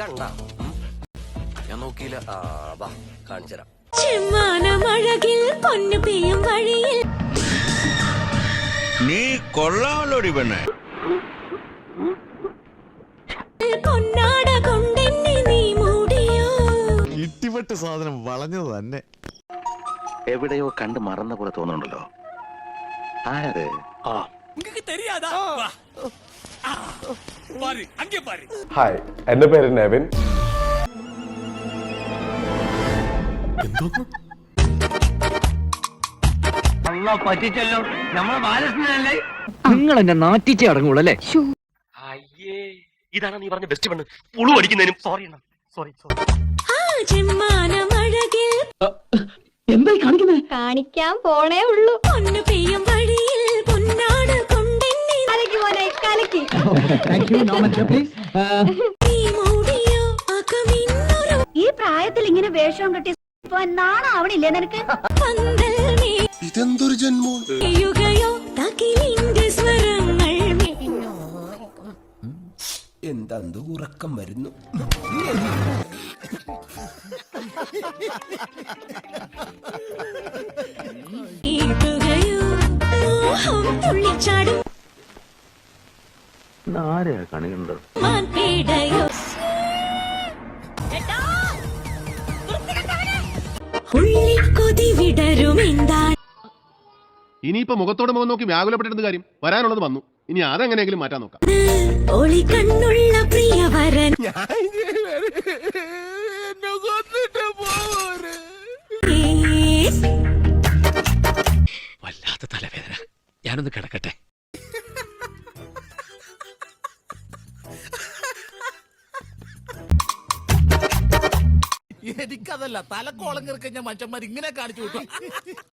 കണ്ട. ഞാൻ നോക്കിയില്ല. ആ വാ കാണിച്ചുതരാം. ചെമ്മാനമഴകിൽ പൊന്നു പെയ്യും വഴിയിൽ. നീ കൊള്ളാമല്ലോടി പെണ്ണെ. പൊന്നാട കൊണ്ടെന്നെ നീ മൂടിയോ. ഇട്ടിപ്പെട്ട് സാധനം വളഞ്ഞത് തന്നെ. എവിടെയോ കണ്ട് മറന്ന പോലെ തോന്നുന്നുണ്ടല്ലോ. ആരത്? ഹായ് എന്റെ പേര്. നെവിൻ. നിങ്ങൾ എന്നെ നാറ്റിച്ചേ അടങ്ങുള്ളൂ അല്ലേ? അയ്യേ ഇതാണ് നീ പറഞ്ഞ ബെസ്റ്റ് പെണ്ണ് പുളു അടിക്കുന്നതിനും സോറി സോറി സോറി എന്തായി കാണിക്കുന്നത് കാണിക്കാൻ പോണേ ഉള്ളൂ. പൊന്നു പെയ്യും വഴിയിൽ പൊന്നാട താങ്ക് യു നോമൻ പ്ലീസ് ഈ പ്രായത്തിൽ ഇങ്ങനെ വേഷം കെട്ടി നാണം ആവണില്ലേ നിനക്ക്? ഇതെന്തൊരു ജന്മോ? എന്താ ഉറക്കം വരുന്നു. മോഹം തുള്ളിച്ചാടും. ആരെയാ കണി കണ്ടത് ഇനിയിപ്പോ മുഖത്തോട് മുഖം നോക്കി വ്യാകുലപ്പെട്ടിരുന്ന കാര്യം വരാനുള്ളത് വന്നു. ഇനി അതെങ്ങനെയെങ്കിലും മാറ്റാൻ നോക്കാം. വല്ലാത്ത തലവേദന. ഞാനൊന്ന് കിടക്കട്ടെ. എനിക്കതല്ല. തലക്കോളം കിറക്കഞ്ഞ മനുഷ്യന്മാർ ഇങ്ങനെ കാണിച്ചു വിട്ടു